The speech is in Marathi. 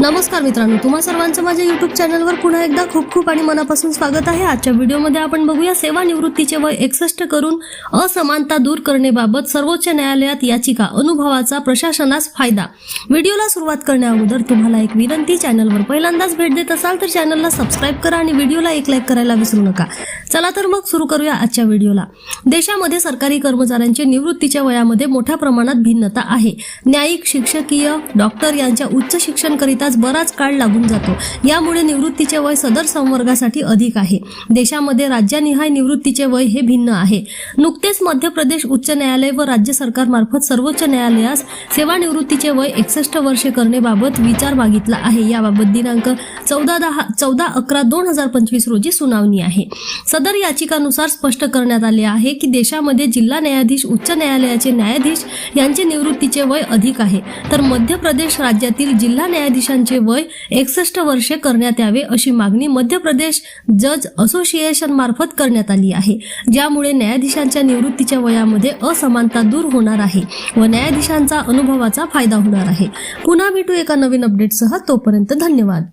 नमस्कार मित्रांनो तुम्हा सर्वांचं माझ्या युट्यूब चॅनलवर पुन्हा एकदा खूप खूप आणि मनापासून स्वागत आहे. आजच्या व्हिडिओमध्ये आपण बघूया सेवानिवृत्तीचे वय एकसष्ट करून असमानता दूर करण्याबाबत सर्वोच्च न्यायालयात याचिका अनुभवाचा प्रशासनास फायदा. व्हिडिओला सुरुवात करण्याअगोदर तुम्हाला एक विनंती चॅनलवर पहिल्यांदाच भेट देत असाल तर चॅनलला सबस्क्राईब करा आणि व्हिडिओला एक लाईक करायला विसरू नका. चला तर मग सुरू करूया आजच्या व्हिडिओला देशामध्ये सरकारी कर्मचाऱ्यांचे निवृत्तीच्या वयामध्ये मोठ्या प्रमाणात भिन्नता आहे. न्यायिक शिक्षकीय डॉक्टर यांच्या उच्च शिक्षणकरिता शिक्षणकरिताच बराच काळ लागून जातो. यामुळे निवृत्तीचे वय सदर संवर्गासाठी अधिक आहे. देशामध्ये राज्यानिहाय निवृत्तीचे वय हे भिन्न आहे. नुकतेच मध्य प्रदेश उच्च न्यायालय व राज्य सरकारमार्फत सर्वोच्च न्यायालयास सेवानिवृत्तीचे वय एकसष्ट वर्षे करण्याबाबत विचार मागितला आहे. याबाबत दिनांक चौदा दहा चौदा अकरा दोन हजार पंचवीस रोजी सुनावणी आहे. सदर याचिकानुसार स्पष्ट करण्यात आले आहे की देशामध्ये जिल्हा न्यायाधीश उच्च न्यायालयाचे न्यायाधीश यांचे निवृत्तीचे वय अधिक आहे. तर मध्य प्रदेश राज्यातील जिल्हा न्यायाधीशांचे वय एकसष्ट वर्षे करण्यात यावे अशी मागणी मध्य प्रदेश जज असोसिएशन मार्फत करण्यात आली आहे. ज्यामुळे न्यायाधीशांच्या निवृत्तीच्या वयामध्ये असमानता दूर होणार आहे व न्यायाधीशांचा अनुभवाचा फायदा होणार आहे. पुन्हा भेटू एका नवीन अपडेटसह तोपर्यंत धन्यवाद.